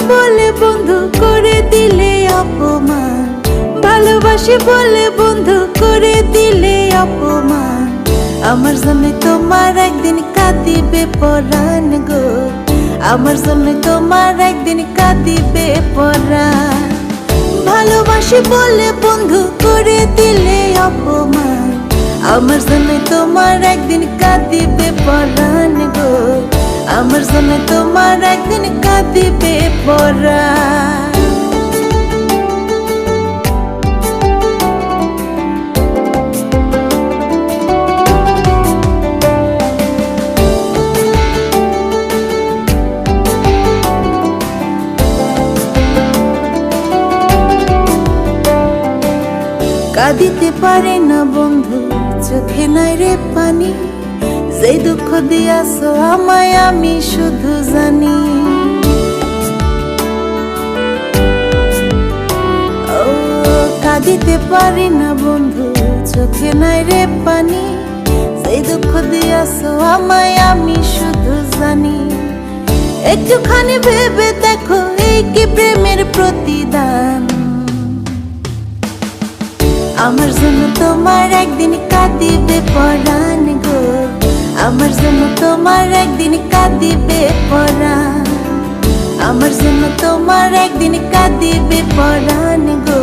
বন্ধু করে দিলে অপমান। ভালোবাসি বলে বন্ধু করে দিলে অপমান। আমার জন্য তোমার একদিন কাঁদিবে পরাণ গো। আমার জন্য তোমার একদিন কাঁদিবে পরাণ। ভালোবাসি বলে বন্ধু করে দিলে অপমান। আমার জন্য তোমার একদিন কাঁদিবে পরাণ গো। আমার জন্য তোমার একদিন কাঁদিবে পরাণ কাঁদিতে পারে না বন্ধু চোখে নাই রে পানি যে দুঃখ দিয়াছ, আমায় আমি শুধু জানি। কাঁদিতে পারি না বন্ধু, চোখে নাই রে পানি। যে দুঃখ দিয়াছ, আমায় আমি শুধু জানি। একটুখানি ভেবে দেখো, এই কি প্রেমের প্রতিদান? আমার জন্য তোমার একদিন কাঁদিবে পরাণ আমার জন্য তোমার একদিন কাঁদিবে পরাণ আমার জন্য তোমার একদিন কাঁদিবে পরাণ গো।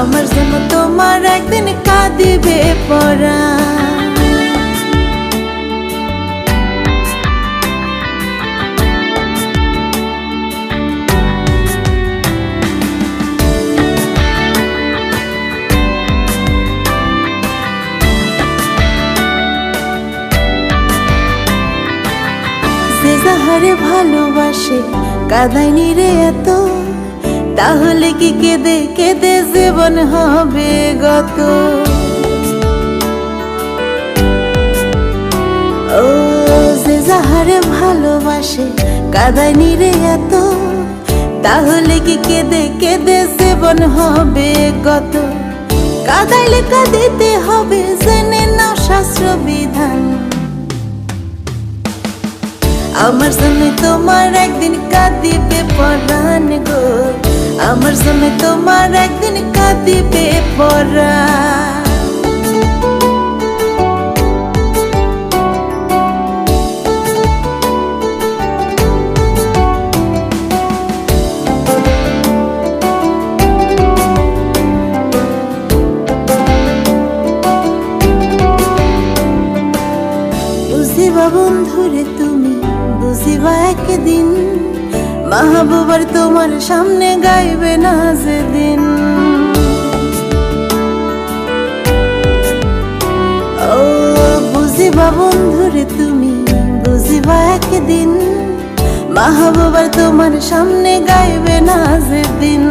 আমার জন্য তোমার একদিন কাঁদিবে পরাণ যে যাহারে ভালোবাসে কাদাইনি রে এত। তাহলে কি কেঁদে কেঁদে জীবন হবে গত? ও, যে যাহারে ভালোবাসে কাদাইনি রে এত। তাহলে কি কেঁদে কেঁদে জীবন হবে গত? কাদাইলে কাঁদিতে হবে, জেনে না শাস্ত্র বিধান। আমার জন্য তোমার একদিন কাঁদিবে পরাণ গো। আমার জন্য তোমার একদিন কাঁদিবে পরাণ। একদিন মাহবুবার তোমার সামনে গাইবে না যেদিন। ও বুঝিবা বন্ধুরে তুমি, বুঝিবা একদিন মাহবুবার তোমার সামনে গাইবে না যেদিন।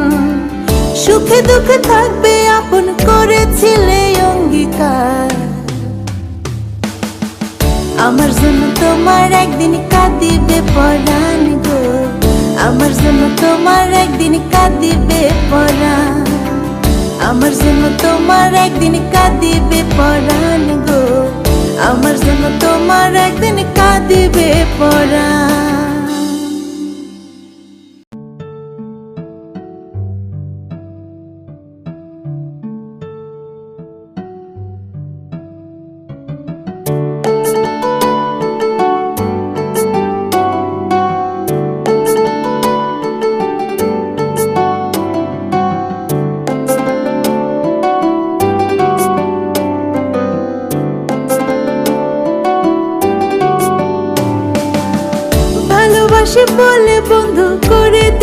সুখে দুঃখে থাকবে আপন করেছিলে অঙ্গীকার। আমার জন্য তোমার একদিন কাঁদিবে পরাণ গো। আমার জন্য তোমার একদিন কাঁদিবে পরাণ। আমার জন্য তোমার একদিন কাঁদিবে পরাণ গো। আমার জন্য তোমার একদিন কাঁদিবে পরাণ।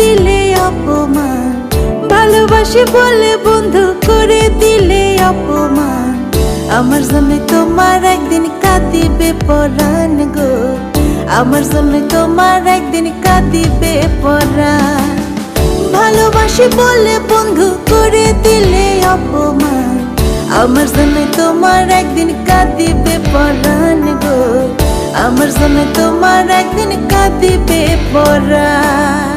দিলে অপমান, ভালোবাসি বলে বন্ধু করে দিলে অপমান। আমার জন্য তোমার একদিন কাঁদিবে পরাণ গো, আমার জন্য তোমার একদিন কাঁদিবে পরাণ। ভালোবাসি বলে বন্ধু করে দিলে অপমান, আমার জন্য তোমার একদিন কাঁদিবে পরাণ গো, আমার জন্য তোমার একদিন কাঁদিবে পরাণ।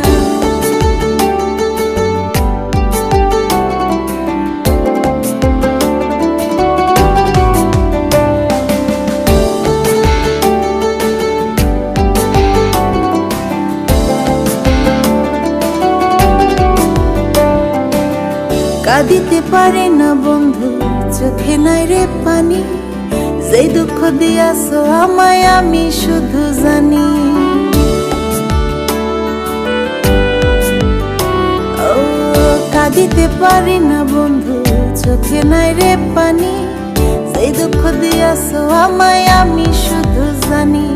কাঁদিতে পারে না বন্ধু, চোখে নাই রে পানি। যেই দুঃখ দিয়াছো আমায় আমি শুধু জানি। কাঁদিতে পারি না বন্ধু, চোখে নাই রে পানি। সেই দুঃখ দিয়াছো আমায় আমি শুধু জানি।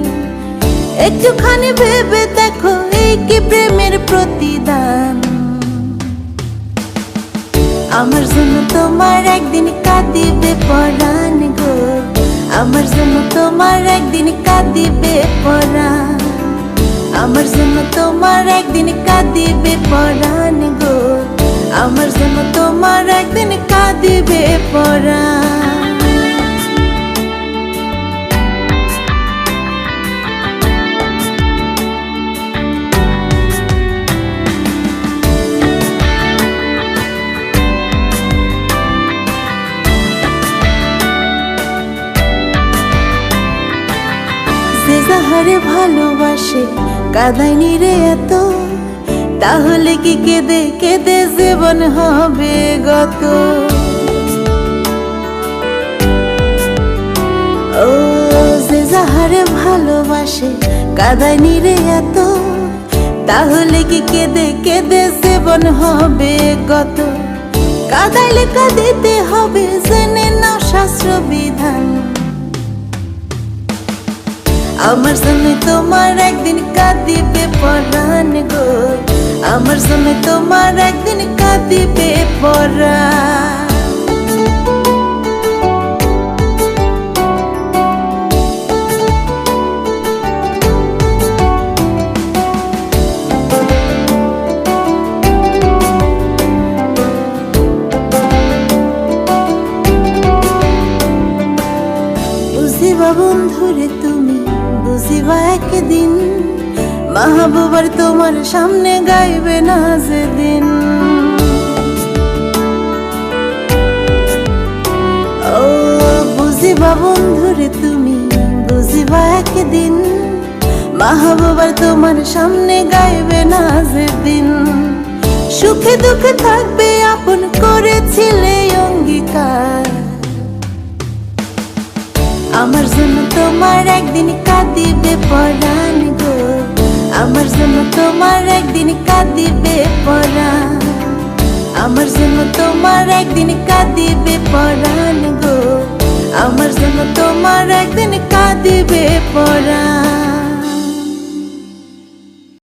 একটুখানি ভেবে দেখো, এই কি প্রেমের প্রতিদান? আমার জন্য তোমার একদিন কাঁদিবে পরাণ গো। আমার জন্য তোমার একদিন কাঁদিবে পরাণ। আমার জন্য তোমার একদিন কাঁদিবে পরাণ গো। আমার জন্য তোমার একদিন কাঁদিবে পরাণ। যাহারে ভালোবাসে কাদাইনি রে এত। তাহলে কি কেঁদে কেঁদে জীবন হবে গত? ও, যে যাহারে ভালোবাসে কাদাইনি রে এত। তাহলে কি কেঁদে কেঁদে জীবন হবে গত? কাদাইলে কাঁদিতে হবে, জেনে নাও শাস্ত্র বিধান। আমার সামনে তোমার একদিন কাঁদিবে পরাণ গো। আমার সামনে তোমার একদিন কাঁদিবে পরাণ। একদিন মাহবুবার তোমার সামনে গাইবে না যেদিন। ও বুঝিবা বন্ধুরে তুমি, বুঝিবা একদিন মাহবুবার তোমার সামনে গাইবে না যেদিন। সুখে দুঃখে থাকবে আপন করেছিলে অঙ্গীকার। আমার জন্য তোমার একদিন কাঁদিবে পরাণ গো। আমার জন্য তোমার একদিন কাঁদিবে পরাণ। আমার জন্য তোমার একদিন কাঁদিবে পরাণ গো। আমার জন্য তোমার একদিন কাঁদিবে পরাণ।